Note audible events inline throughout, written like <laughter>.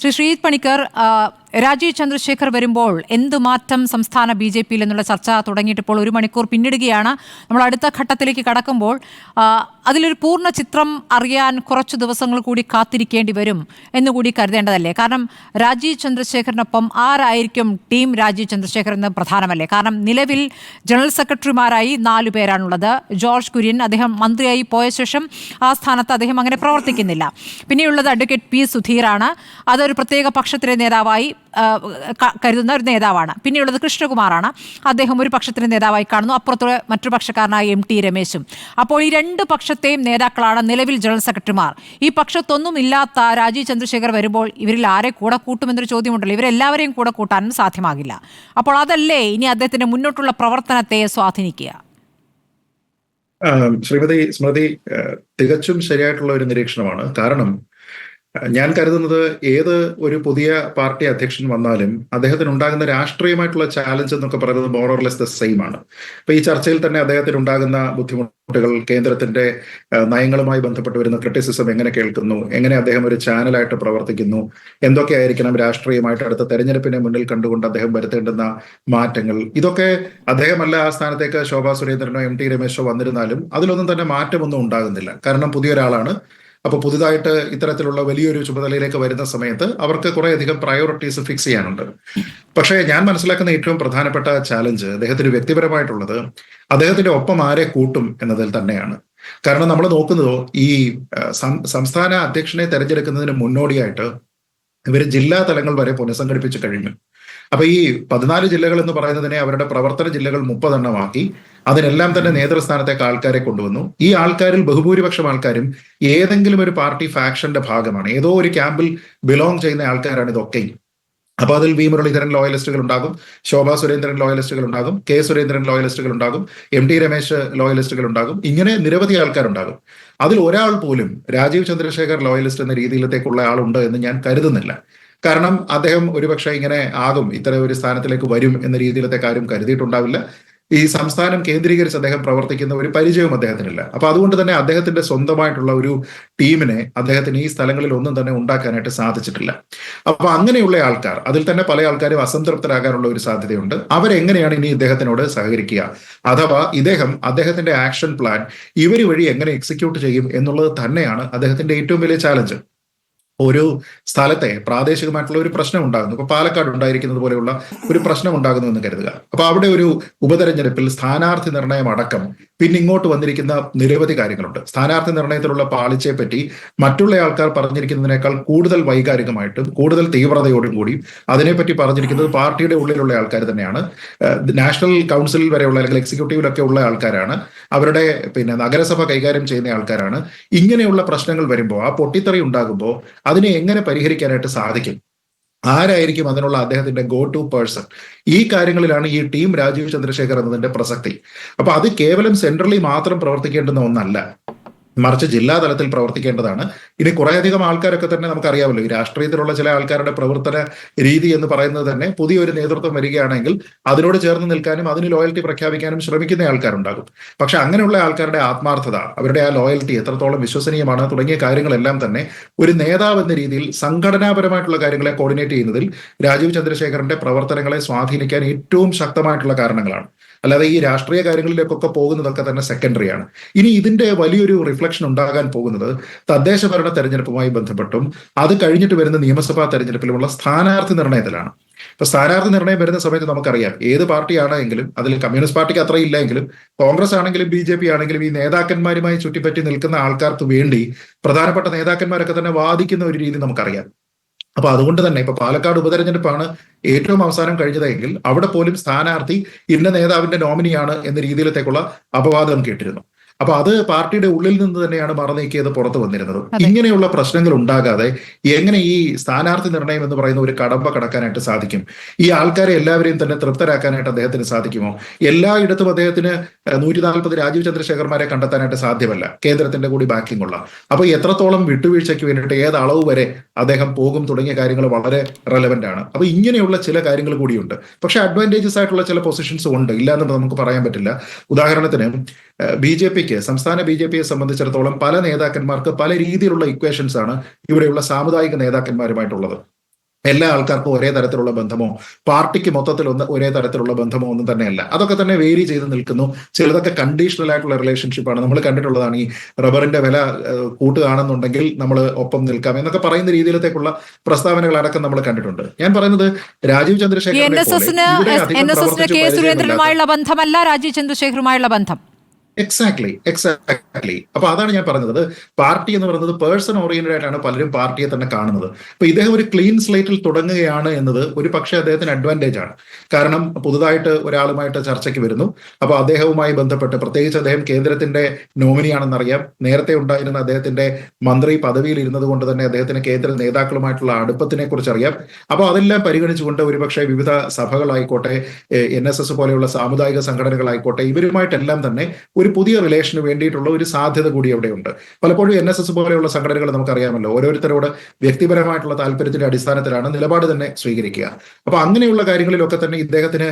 ശ്രീ ശ്രീജിത് പണിക്കർ രാജീവ് ചന്ദ്രശേഖർ വരുമ്പോൾ എന്ത് മാറ്റം സംസ്ഥാന ബി ജെ പിയിൽ എന്നുള്ള ചർച്ച തുടങ്ങിയിട്ടിപ്പോൾ ഒരു മണിക്കൂർ പിന്നിടുകയാണ്. നമ്മൾ അടുത്ത ഘട്ടത്തിലേക്ക് കടക്കുമ്പോൾ അതിലൊരു പൂർണ ചിത്രം അറിയാൻ കുറച്ച് ദിവസങ്ങൾ കൂടി കാത്തിരിക്കേണ്ടി വരും എന്നുകൂടി കരുതേണ്ടതല്ലേ? കാരണം രാജീവ് ചന്ദ്രശേഖറിനൊപ്പം ആരായിരിക്കും ടീം രാജീവ് ചന്ദ്രശേഖർ എന്ന് പ്രധാനമല്ലേ? കാരണം നിലവിൽ ജനറൽ സെക്രട്ടറിമാരായി നാലു പേരാണുള്ളത്. ജോർജ് കുര്യൻ അദ്ദേഹം മന്ത്രിയായി പോയ ശേഷം ആ സ്ഥാനത്ത് അദ്ദേഹം അങ്ങനെ പ്രവർത്തിക്കുന്നില്ല. പിന്നെയുള്ളത് അഡ്വക്കേറ്റ് പി സുധീറാണ്. അതൊരു പ്രത്യേക പക്ഷത്തിലെ നേതാവായി കരുതുന്ന ഒരു നേതാവാണ്. പിന്നെയുള്ളത് കൃഷ്ണകുമാറാണ്. അദ്ദേഹം ഒരു പക്ഷത്തിന്റെ നേതാവായി കാണുന്നു. അപ്പുറത്ത് മറ്റൊരു പക്ഷക്കാരനായ എം ടി രമേശും. അപ്പോൾ ഈ രണ്ട് പക്ഷത്തെയും നേതാക്കളാണ് നിലവിൽ ജനറൽ സെക്രട്ടറിമാർ. ഈ പക്ഷത്തൊന്നും ഇല്ലാത്ത രാജീവ് ചന്ദ്രശേഖർ വരുമ്പോൾ ഇവരിൽ ആരെ കൂടെ കൂട്ടുമെന്നൊരു ചോദ്യമുണ്ടല്ലോ. ഇവരെല്ലാവരെയും കൂടെ കൂട്ടാനും സാധ്യമാകില്ല. അപ്പോൾ അതല്ലേ ഇനി അദ്ദേഹത്തിന്റെ മുന്നോട്ടുള്ള പ്രവർത്തനത്തെ സ്വാധീനിക്കുക? ശ്രീമതി സ്മൃതി തികച്ചും ശരിയായിട്ടുള്ള ഒരു നിരീക്ഷണമാണ്. കാരണം ഞാൻ കരുതുന്നത് ഏത് ഒരു പുതിയ പാർട്ടി അധ്യക്ഷൻ വന്നാലും അദ്ദേഹത്തിന് ഉണ്ടാകുന്ന രാഷ്ട്രീയമായിട്ടുള്ള ചാലഞ്ച് എന്നൊക്കെ പറയുന്നത് മോറോർലെസ് ദ സെയിം ആണ്. ഇപ്പൊ ഈ ചർച്ചയിൽ തന്നെ അദ്ദേഹത്തിന് ഉണ്ടാകുന്ന ബുദ്ധിമുട്ടുകൾ കേന്ദ്രത്തിന്റെ നയങ്ങളുമായി ബന്ധപ്പെട്ട് വരുന്ന ക്രിറ്റിസിസം എങ്ങനെ കേൾക്കുന്നു എങ്ങനെ അദ്ദേഹം ഒരു ചാനലായിട്ട് പ്രവർത്തിക്കുന്നു എന്തൊക്കെയായിരിക്കണം രാഷ്ട്രീയമായിട്ട് അടുത്ത തെരഞ്ഞെടുപ്പിനെ മുന്നിൽ കണ്ടുകൊണ്ട് അദ്ദേഹം വരുത്തേണ്ടുന്ന മാറ്റങ്ങൾ. ഇതൊക്കെ അദ്ദേഹമല്ല ആ സ്ഥാനത്തേക്ക് ശോഭാ സുരേന്ദ്രനോ എം ടി രമേശോ വന്നിരുന്നാലും അതിലൊന്നും തന്നെ മാറ്റമൊന്നും ഉണ്ടാകുന്നില്ല. കാരണം പുതിയൊരാളാണ്. അപ്പൊ പുതുതായിട്ട് ഇത്തരത്തിലുള്ള വലിയൊരു ചുമതലയിലേക്ക് വരുന്ന സമയത്ത് അവർക്ക് കുറേയധികം പ്രയോറിറ്റീസ് ഫിക്സ് ചെയ്യാനുണ്ട്. പക്ഷേ ഞാൻ മനസ്സിലാക്കുന്ന ഏറ്റവും പ്രധാനപ്പെട്ട ചാലഞ്ച് അദ്ദേഹത്തിന് വ്യക്തിപരമായിട്ടുള്ളത് അദ്ദേഹത്തിന്റെ ഒപ്പം ആരെ കൂട്ടും എന്നതിൽ തന്നെയാണ്. കാരണം നമ്മൾ നോക്കുന്നത് ഈ സംസ്ഥാന അധ്യക്ഷനെ തെരഞ്ഞെടുക്കുന്നതിന് മുന്നോടിയായിട്ട് ഇവർ ജില്ലാ തലങ്ങൾ വരെ പുനഃസംഘടിപ്പിച്ചു കഴിഞ്ഞു. അപ്പൊ ഈ പതിനാല് ജില്ലകൾ എന്ന് പറയുന്നതിനെ അവരുടെ പ്രവർത്തന ജില്ലകൾ മുപ്പതെണ്ണമാക്കി. അതിനെല്ലാം തന്നെ നേതൃസ്ഥാനത്തേക്ക് ആൾക്കാരെ കൊണ്ടുവന്നു. ഈ ആൾക്കാരിൽ ബഹുഭൂരിപക്ഷം ആൾക്കാരും ഏതെങ്കിലും ഒരു പാർട്ടി ഫാക്ഷന്റെ ഭാഗമാണ്. ഏതോ ഒരു ക്യാമ്പിൽ ബിലോങ് ചെയ്യുന്ന ആൾക്കാരാണ് ഇതൊക്കെയും അപ്പൊ അതിൽ വി. മുരളീധരൻ ലോയലിസ്റ്റുകൾ ഉണ്ടാകും. ശോഭാ സുരേന്ദ്രൻ ലോയലിസ്റ്റുകൾ ഉണ്ടാകും. കെ. സുരേന്ദ്രൻ ലോയലിസ്റ്റുകൾ ഉണ്ടാകും. എം. ടി. രമേശ് ലോയലിസ്റ്റുകൾ ഉണ്ടാകും. ഇങ്ങനെ നിരവധി ആൾക്കാരുണ്ടാകും. അതിൽ ഒരാൾ പോലും രാജീവ് ചന്ദ്രശേഖർ ലോയലിസ്റ്റ് എന്ന രീതിയിലത്തേക്കുള്ള ആളുണ്ട് എന്ന് ഞാൻ കരുതുന്നില്ല. കാരണം അദ്ദേഹം ഒരുപക്ഷെ ഇങ്ങനെ ആകും ഇത്തരം ഒരു സ്ഥാനത്തിലേക്ക് വരും എന്ന രീതിയിലത്തെ കാര്യം കരുതിയിട്ടുണ്ടാവില്ല. ഈ സംസ്ഥാനം കേന്ദ്രീകരിച്ച് അദ്ദേഹം പ്രവർത്തിക്കുന്ന ഒരു പരിചയവും അദ്ദേഹത്തിനില്ല. അപ്പൊ അതുകൊണ്ട് തന്നെ അദ്ദേഹത്തിന്റെ സ്വന്തമായിട്ടുള്ള ഒരു ടീമിനെ അദ്ദേഹത്തിന് ഈ സ്ഥലങ്ങളിൽ ഒന്നും തന്നെ ഉണ്ടാക്കാനായിട്ട് സാധിച്ചിട്ടില്ല. അപ്പൊ അങ്ങനെയുള്ള ആൾക്കാർ അതിൽ തന്നെ പല ആൾക്കാരും അസംതൃപ്തരാകാനുള്ള ഒരു സാധ്യതയുണ്ട്. അവരെങ്ങനെയാണ് ഇനി ഇദ്ദേഹത്തിനോട് സഹകരിക്കുക? അഥവാ ഇദ്ദേഹം അദ്ദേഹത്തിന്റെ ആക്ഷൻ പ്ലാൻ ഇവർ വഴി എങ്ങനെ എക്സിക്യൂട്ട് ചെയ്യും എന്നുള്ളത് തന്നെയാണ് അദ്ദേഹത്തിന്റെ ഏറ്റവും വലിയ ചാലഞ്ച്. ഒരു സ്ഥലത്തെ പ്രാദേശികമായിട്ടുള്ള ഒരു പ്രശ്നം ഉണ്ടാകുന്നു ഇപ്പൊ പാലക്കാട് ഉണ്ടായിരിക്കുന്നത് പോലെയുള്ള ഒരു പ്രശ്നം ഉണ്ടാകുന്നു എന്ന് കരുതുക. അപ്പൊ അവിടെ ഒരു ഉപതെരഞ്ഞെടുപ്പിൽ സ്ഥാനാർത്ഥി നിർണയം അടക്കം പിന്നെ ഇങ്ങോട്ട് വന്നിരിക്കുന്ന നിരവധി കാര്യങ്ങളുണ്ട്. സ്ഥാനാർത്ഥി നിർണയത്തിലുള്ള പാളിച്ചയെ പറ്റി മറ്റുള്ള ആൾക്കാർ പറഞ്ഞിരിക്കുന്നതിനേക്കാൾ കൂടുതൽ വൈകാരികമായിട്ടും കൂടുതൽ തീവ്രതയോടും കൂടി അതിനെപ്പറ്റി പറഞ്ഞിരിക്കുന്നത് പാർട്ടിയുടെ ഉള്ളിലുള്ള ആൾക്കാർ തന്നെയാണ്. നാഷണൽ കൗൺസിലിൽ വരെയുള്ള അല്ലെങ്കിൽ എക്സിക്യൂട്ടീവിലൊക്കെ ഉള്ള ആൾക്കാരാണ്. അവരുടെ പിന്നെ നഗരസഭ കൈകാര്യം ചെയ്യുന്ന ആൾക്കാരാണ്. ഇങ്ങനെയുള്ള പ്രശ്നങ്ങൾ വരുമ്പോൾ ആ പൊട്ടിത്തെറി ഉണ്ടാകുമ്പോൾ അതിനെ എങ്ങനെ പരിഹരിക്കാനായിട്ട് സാധിക്കും? ആരായിരിക്കും അതിനുള്ള അദ്ദേഹത്തിന്റെ ഗോ ടു പേഴ്സൺ ഈ കാര്യങ്ങളിലാണ് ഈ ടീം രാജീവ് ചന്ദ്രശേഖർ എന്നതിന്റെ പ്രസക്തി. അപ്പൊ അത് കേവലം സെൻട്രലി മാത്രം പ്രവർത്തിക്കേണ്ടുന്ന ഒന്നല്ല. മറിച്ച് ജില്ലാ തലത്തിൽ പ്രവർത്തിക്കേണ്ടതാണ്. ഇനി കുറേയധികം ആൾക്കാരൊക്കെ തന്നെ നമുക്കറിയാമല്ലോ ഈ രാഷ്ട്രീയത്തിലുള്ള ചില ആൾക്കാരുടെ പ്രവർത്തന രീതി എന്ന് പറയുന്നത് തന്നെ പുതിയൊരു നേതൃത്വം വരികയാണെങ്കിൽ അതിനോട് ചേർന്ന് നിൽക്കാനും അതിന് ലോയൽറ്റി പ്രഖ്യാപിക്കാനും ശ്രമിക്കുന്ന ആൾക്കാരുണ്ടാകും. പക്ഷെ അങ്ങനെയുള്ള ആൾക്കാരുടെ ആത്മാർത്ഥത അവരുടെ ആ ലോയൽറ്റി എത്രത്തോളം വിശ്വസനീയമാണ് തുടങ്ങിയ കാര്യങ്ങളെല്ലാം തന്നെ ഒരു നേതാവ് എന്ന രീതിയിൽ സംഘടനാപരമായിട്ടുള്ള കാര്യങ്ങളെ കോർഡിനേറ്റ് ചെയ്യുന്നതിൽ രാജീവ് ചന്ദ്രശേഖരന്റെ പ്രവർത്തനങ്ങളെ സ്വാധീനിക്കാൻ ഏറ്റവും ശക്തമായിട്ടുള്ള കാരണങ്ങളാണ്. അല്ലാതെ ഈ രാഷ്ട്രീയ കാര്യങ്ങളിലേക്കൊക്കെ പോകുന്നതൊക്കെ തന്നെ സെക്കൻഡറി ആണ്. ഇനി ഇതിന്റെ വലിയൊരു റിഫ്ലക്ഷൻ ഉണ്ടാകാൻ പോകുന്നത് തദ്ദേശ ഭരണ തെരഞ്ഞെടുപ്പുമായി ബന്ധപ്പെട്ടും അത് കഴിഞ്ഞിട്ട് വരുന്ന നിയമസഭാ തെരഞ്ഞെടുപ്പിലുമുള്ള സ്ഥാനാർത്ഥി നിർണയത്തിലാണ്. ഇപ്പൊ സ്ഥാനാർത്ഥി നിർണയം വരുന്ന സമയത്ത് നമുക്കറിയാം ഏത് പാർട്ടിയാണെങ്കിലും അതിൽ കമ്മ്യൂണിസ്റ്റ് പാർട്ടിക്ക് അത്ര ഇല്ലെങ്കിലും കോൺഗ്രസ് ആണെങ്കിലും ബി ജെ പി ആണെങ്കിലും ഈ നേതാക്കന്മാരുമായി ചുറ്റിപ്പറ്റി നിൽക്കുന്ന ആൾക്കാർക്ക് വേണ്ടി പ്രധാനപ്പെട്ട നേതാക്കന്മാരൊക്കെ തന്നെ വാദിക്കുന്ന ഒരു രീതി നമുക്കറിയാം. അപ്പൊ അതുകൊണ്ട് തന്നെ ഇപ്പൊ പാലക്കാട് ഉപതെരഞ്ഞെടുപ്പാണ് ഏറ്റവും അവസാനം കഴിഞ്ഞതെങ്കിൽ അവിടെ പോലും സ്ഥാനാർത്ഥി ഇന്ന നേതാവിന്റെ നോമിനിയാണ് എന്ന രീതിയിലത്തേക്കുള്ള അപവാദം കേട്ടിരുന്നു. അപ്പൊ അത് പാർട്ടിയുടെ ഉള്ളിൽ നിന്ന് തന്നെയാണ് മറനീക്കിയത് പുറത്തു വന്നിരുന്നത്. ഇങ്ങനെയുള്ള പ്രശ്നങ്ങൾ ഉണ്ടാകാതെ എങ്ങനെ ഈ സ്ഥാനാർത്ഥി നിർണയം എന്ന് പറയുന്ന ഒരു കടമ്പ കടക്കാനായിട്ട് സാധിക്കും? ഈ ആൾക്കാരെ എല്ലാവരെയും തന്നെ തൃപ്തരാക്കാനായിട്ട് അദ്ദേഹത്തിന് സാധിക്കുമോ? എല്ലായിടത്തും അദ്ദേഹത്തിന് നൂറ്റി നാൽപ്പത് രാജീവ് ചന്ദ്രശേഖർമാരെ കണ്ടെത്താനായിട്ട് സാധ്യമല്ല. കേന്ദ്രത്തിന്റെ കൂടി ബാക്കിംഗ് ഉള്ള. അപ്പൊ എത്രത്തോളം വിട്ടുവീഴ്ചയ്ക്ക് വേണ്ടിയിട്ട് ഏത് അളവ് വരെ അദ്ദേഹം പോകും തുടങ്ങിയ കാര്യങ്ങൾ വളരെ റെലവെന്റ് ആണ്. അപ്പൊ ഇങ്ങനെയുള്ള ചില കാര്യങ്ങൾ കൂടിയുണ്ട്. പക്ഷെ അഡ്വാന്റേജസ് ആയിട്ടുള്ള ചില പൊസിഷൻസ് ഉണ്ട്. ഇല്ല എന്ന് നമുക്ക് പറയാൻ പറ്റില്ല. ഉദാഹരണത്തിന് ബി ജെ പിക്ക് സംസ്ഥാന ബി ജെ പിയെ സംബന്ധിച്ചിടത്തോളം പല നേതാക്കന്മാർക്ക് പല രീതിയിലുള്ള ഇക്വേഷൻസ് ആണ് ഇവിടെയുള്ള സാമുദായിക നേതാക്കന്മാരുമായിട്ടുള്ളത്. എല്ലാ ആൾക്കാർക്കും ഒരേ തരത്തിലുള്ള ബന്ധമോ പാർട്ടിക്ക് മൊത്തത്തിൽ ഒന്ന് ഒരേ തരത്തിലുള്ള ബന്ധമോ ഒന്നും തന്നെയല്ല. അതൊക്കെ തന്നെ വേരി ചെയ്ത് നിൽക്കുന്നു. ചിലതൊക്കെ കണ്ടീഷണൽ ആയിട്ടുള്ള റിലേഷൻഷിപ്പാണ് നമ്മൾ കണ്ടിട്ടുള്ളതാണ് ഈ റബ്ബറിന്റെ വില കൂട്ടുകയാണെന്നുണ്ടെങ്കിൽ നമ്മൾ ഒപ്പം നിൽക്കാം എന്നൊക്കെ പറയുന്ന രീതിയിലത്തേക്കുള്ള പ്രസ്താവനകൾ അടക്കം നമ്മൾ കണ്ടിട്ടുണ്ട്. ഞാൻ പറയുന്നത് രാജീവ് ചന്ദ്രശേഖരൻ ബന്ധമല്ല രാജീവ് ചന്ദ്രശേഖറുമായുള്ള ബന്ധം. എക്സാക്ട്ലി എക്സാക്ട്ലി അപ്പൊ അതാണ് ഞാൻ പറഞ്ഞത്. പാർട്ടി എന്ന് പറയുന്നത് പേഴ്സൺ ഓറിയന്റഡ് ആയിട്ടാണ് പലരും പാർട്ടിയെ തന്നെ കാണുന്നത്. അപ്പൊ ഇദ്ദേഹം ഒരു ക്ലീൻ സ്ലേറ്റിൽ തുടങ്ങുകയാണ് എന്നത് ഒരു പക്ഷേ അദ്ദേഹത്തിന് അഡ്വാന്റേജ് ആണ്. കാരണം പുതുതായിട്ട് ഒരാളുമായിട്ട് ചർച്ചയ്ക്ക് വരുന്നു. അപ്പൊ അദ്ദേഹവുമായി ബന്ധപ്പെട്ട് പ്രത്യേകിച്ച് അദ്ദേഹം കേന്ദ്രത്തിന്റെ നോമിനിയാണെന്നറിയാം നേരത്തെ ഉണ്ടായിരുന്ന അദ്ദേഹത്തിന്റെ മന്ത്രി പദവിയിൽ ഇരുന്നത് കൊണ്ട് തന്നെ അദ്ദേഹത്തിന് കേന്ദ്ര നേതാക്കളുമായിട്ടുള്ള അടുപ്പത്തിനെ കുറിച്ച് അറിയാം. അപ്പോൾ അതെല്ലാം പരിഗണിച്ചുകൊണ്ട് ഒരുപക്ഷെ വിവിധ സഭകളായിക്കോട്ടെ എൻ എസ് എസ് പോലെയുള്ള സാമുദായിക സംഘടനകളായിക്കോട്ടെ ഇവരുമായിട്ടെല്ലാം തന്നെ ഒരു പുതിയ റിലേഷന് വേണ്ടിയിട്ടുള്ള ഒരു സാധ്യത കൂടി അവിടെയുണ്ട്. പലപ്പോഴും എൻ എസ് എസ് പോലെയുള്ള സംഘടനകൾ നമുക്കറിയാമല്ലോ. ഓരോരുത്തരോട് വ്യക്തിപരമായിട്ടുള്ള താല്പര്യത്തിന്റെ അടിസ്ഥാനത്തിലാണ് നിലപാട് തന്നെ സ്വീകരിക്കുക. അപ്പൊ അങ്ങനെയുള്ള കാര്യങ്ങളിലൊക്കെ തന്നെ ഇദ്ദേഹത്തിന്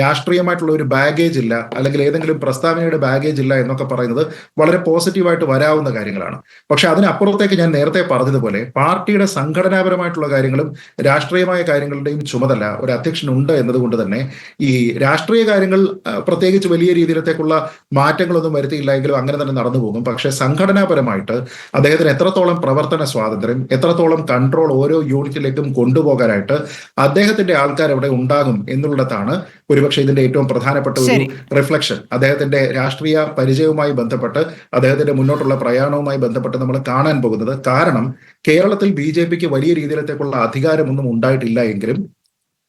രാഷ്ട്രീയമായിട്ടുള്ള ഒരു ബാഗേജ് ഇല്ല അല്ലെങ്കിൽ ഏതെങ്കിലും പ്രസ്താവനയുടെ ബാഗേജ് ഇല്ല എന്നൊക്കെ പറയുന്നത് വളരെ പോസിറ്റീവായിട്ട് വരാവുന്ന കാര്യങ്ങളാണ്. പക്ഷെ അതിനപ്പുറത്തേക്ക് ഞാൻ നേരത്തെ പറഞ്ഞതുപോലെ പാർട്ടിയുടെ സംഘടനാപരമായിട്ടുള്ള കാര്യങ്ങളും രാഷ്ട്രീയമായ കാര്യങ്ങളുടെയും ചുമതല ഒരു അധ്യക്ഷനുണ്ട് എന്നതുകൊണ്ട് തന്നെ ഈ രാഷ്ട്രീയ കാര്യങ്ങൾ പ്രത്യേകിച്ച് വലിയ രീതിയിലത്തേക്കുള്ള മാറ്റങ്ങളൊന്നും വരുത്തിയില്ല എങ്കിലും അങ്ങനെ തന്നെ നടന്നു പോകും. പക്ഷേ സംഘടനാപരമായിട്ട് അദ്ദേഹത്തിന് എത്രത്തോളം പ്രവർത്തന സ്വാതന്ത്ര്യം എത്രത്തോളം കൺട്രോൾ ഓരോ യൂണിറ്റിലേക്കും കൊണ്ടുപോകാനായിട്ട് അദ്ദേഹത്തിന്റെ ആൾക്കാർ അവിടെ ഉണ്ടാകും എന്നുള്ളതാണ് ഒരുപക്ഷെ ഇതിന്റെ ഏറ്റവും പ്രധാനപ്പെട്ട ഒരു റിഫ്ലക്ഷൻ അദ്ദേഹത്തിന്റെ രാഷ്ട്രീയ പരിചയവുമായി ബന്ധപ്പെട്ട് അദ്ദേഹത്തിന്റെ മുന്നോട്ടുള്ള പ്രയാണവുമായി ബന്ധപ്പെട്ട് നമ്മൾ കാണാൻ പോകുന്നത്. കാരണം കേരളത്തിൽ ബി ജെ പിക്ക് വലിയ രീതിയിലത്തേക്കുള്ള അധികാരമൊന്നും ഉണ്ടായിട്ടില്ല എങ്കിലും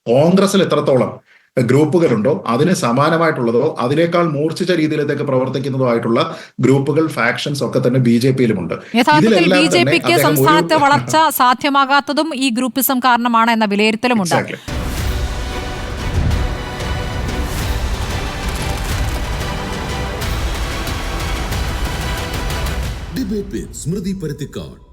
കോൺഗ്രസിൽ എത്രത്തോളം ഗ്രൂപ്പുകളുണ്ടോ? അതിന് സമാനമായിട്ടുള്ളതോ അതിനേക്കാൾ മൂർച്ഛിച്ച രീതിയിലത്തേക്ക് പ്രവർത്തിക്കുന്നതോ ആയിട്ടുള്ള ഗ്രൂപ്പുകൾ ഫാക്ഷൻസ് ഒക്കെ തന്നെ ബി ജെ പിയിലുമുണ്ട്. ബി ജെ പിക്ക് സംസ്ഥാനത്തെ <laughs> വളർച്ച സാധ്യമാകാത്തതും ഈ ഗ്രൂപ്പിസം കാരണമാണ് എന്ന വിലയിരുത്തലുമുണ്ട്. ഡിബേറ്റ് സ്മൃതി പരുത്തിക്കാട്